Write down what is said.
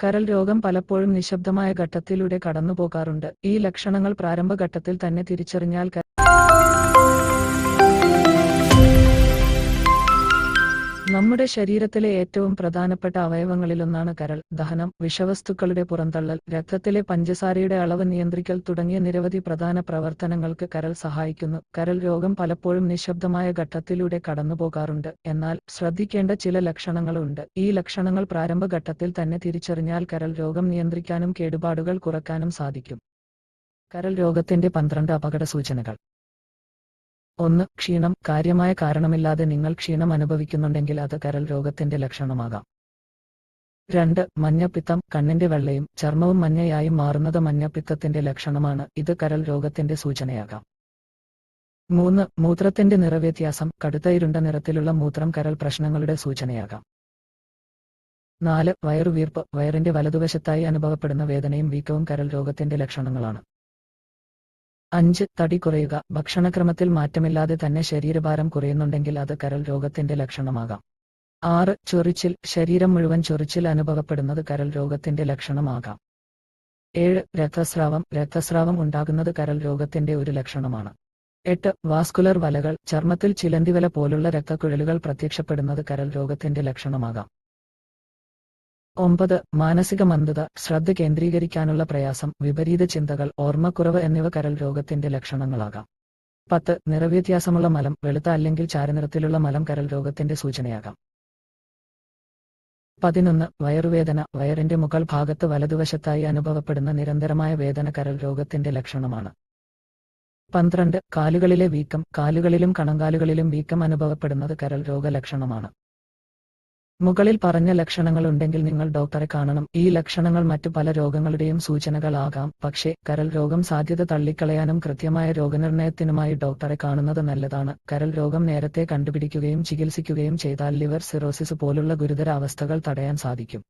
കരൾ രോഗം പലപ്പോഴും നിശബ്ദമായ ഘട്ടത്തിലൂടെ കടന്നുപോകാറുണ്ട്. ഈ ലക്ഷണങ്ങൾ പ്രാരംഭഘട്ടത്തിൽ തന്നെ തിരിച്ചറിഞ്ഞാൽ നമ്മുടെ ശരീരത്തിലെ ഏറ്റവും പ്രധാനപ്പെട്ട അവയവങ്ങളിലൊന്നാണ് കരൾ ദഹനം വിഷവസ്തുക്കളുടെ പുറന്തള്ളൽ രക്തത്തിലെ പഞ്ചസാരയുടെ അളവ് നിയന്ത്രിക്കൽ തുടങ്ങിയ നിരവധി പ്രധാന പ്രവർത്തനങ്ങൾക്ക് കരൾ സഹായിക്കുന്നു. കരൾ രോഗം പലപ്പോഴും നിശബ്ദമായ ഘട്ടത്തിലൂടെ കടന്നുപോകാറുണ്ട്. എന്നാൽ ശ്രദ്ധിക്കേണ്ട ചില ലക്ഷണങ്ങളുണ്ട്. ഈ ലക്ഷണങ്ങൾ പ്രാരംഭഘട്ടത്തിൽ തന്നെ തിരിച്ചറിഞ്ഞാൽ കരൾ രോഗം നിയന്ത്രിക്കാനും കേടുപാടുകൾ കുറക്കാനും സാധിക്കും. കരൾ രോഗത്തിന്റെ പന്ത്രണ്ട് അപകട സൂചനകൾ ഒന്ന് ക്ഷീണം കാര്യമായ കാരണമില്ലാതെ നിങ്ങൾ ക്ഷീണം അനുഭവിക്കുന്നുണ്ടെങ്കിൽ അത് കരൾ രോഗത്തിന്റെ ലക്ഷണമാകാം. രണ്ട് മഞ്ഞപ്പിത്തം കണ്ണിന്റെ വെള്ളയും ചർമ്മവും മഞ്ഞയായും മാറുന്നത് മഞ്ഞപ്പിത്തത്തിന്റെ ലക്ഷണമാണ്. ഇത് കരൾ രോഗത്തിന്റെ സൂചനയാകാം. മൂന്ന് മൂത്രത്തിന്റെ നിറവ്യത്യാസം കടുത്ത ഇരുണ്ട നിറത്തിലുള്ള മൂത്രം കരൾ പ്രശ്നങ്ങളുടെ സൂചനയാകാം. നാല് വയറുവീർപ്പ് വയറിന്റെ വലതുവശത്തായി അനുഭവപ്പെടുന്ന വേദനയും വീക്കവും കരൾ രോഗത്തിന്റെ ലക്ഷണങ്ങളാണ്. അഞ്ച് തടി കുറയുക. ഭക്ഷണക്രമത്തിൽ മാറ്റമില്ലാതെ തന്നെ ശരീരഭാരം കുറയുന്നുണ്ടെങ്കിൽ അത് കരൾ രോഗത്തിന്റെ ലക്ഷണമാകാം. ആറ് ചൊറിച്ചിൽ. ശരീരം മുഴുവൻ ചൊറിച്ചിൽ അനുഭവപ്പെടുന്നത് കരൾ രോഗത്തിന്റെ ലക്ഷണമാകാം. ഏഴ് രക്തസ്രാവം. രക്തസ്രാവം ഉണ്ടാകുന്നത് കരൾ രോഗത്തിന്റെ ഒരു ലക്ഷണമാണ്. എട്ട് വാസ്കുലർ വലകൾ. ചർമ്മത്തിൽ ചിലന്തിവല പോലുള്ള രക്തക്കുഴലുകൾ പ്രത്യക്ഷപ്പെടുന്നത് കരൾ രോഗത്തിന്റെ ലക്ഷണമാകാം. ഒമ്പത് മാനസിക മന്ദത ശ്രദ്ധ കേന്ദ്രീകരിക്കാനുള്ള പ്രയാസം വിപരീത ചിന്തകൾ ഓർമ്മക്കുറവ് എന്നിവ കരൽ രോഗത്തിന്റെ ലക്ഷണങ്ങളാകാം. പത്ത് നിറവ്യത്യാസമുള്ള മലം വെളുത്ത അല്ലെങ്കിൽ ചാരനിറത്തിലുള്ള മലം കരൽ രോഗത്തിന്റെ സൂചനയാകാം. പതിനൊന്ന് വയറുവേദന വയറിന്റെ മുകൾ ഭാഗത്ത് വലതുവശത്തായി അനുഭവപ്പെടുന്ന നിരന്തരമായ വേദന കരൽ രോഗത്തിന്റെ ലക്ഷണമാണ്. പന്ത്രണ്ട് കാലുകളിലെ വീക്കം കാലുകളിലും കണങ്കാലുകളിലും വീക്കം അനുഭവപ്പെടുന്നത് കരൾ രോഗലക്ഷണമാണ് മുകളിൽ പറഞ്ഞ ലക്ഷണങ്ങൾ ഉണ്ടെങ്കിൽ നിങ്ങൾ ഡോക്ടറെ കാണണം. ഈ ലക്ഷണങ്ങൾ മറ്റു പല രോഗങ്ങളുടെയും സൂചനകളാകാം. പക്ഷേ കരൽ രോഗം സാധ്യത തള്ളിക്കളയാനും കൃത്യമായ രോഗനിർണയത്തിനുമായി ഡോക്ടറെ കാണുന്നത് നല്ലതാണ്. കരൽ രോഗം നേരത്തെ കണ്ടുപിടിക്കുകയും ചികിത്സിക്കുകയും ചെയ്താൽ ലിവർ സിറോസിസ് പോലുള്ള ഗുരുതര അവസ്ഥകൾ തടയാൻ സാധിക്കും.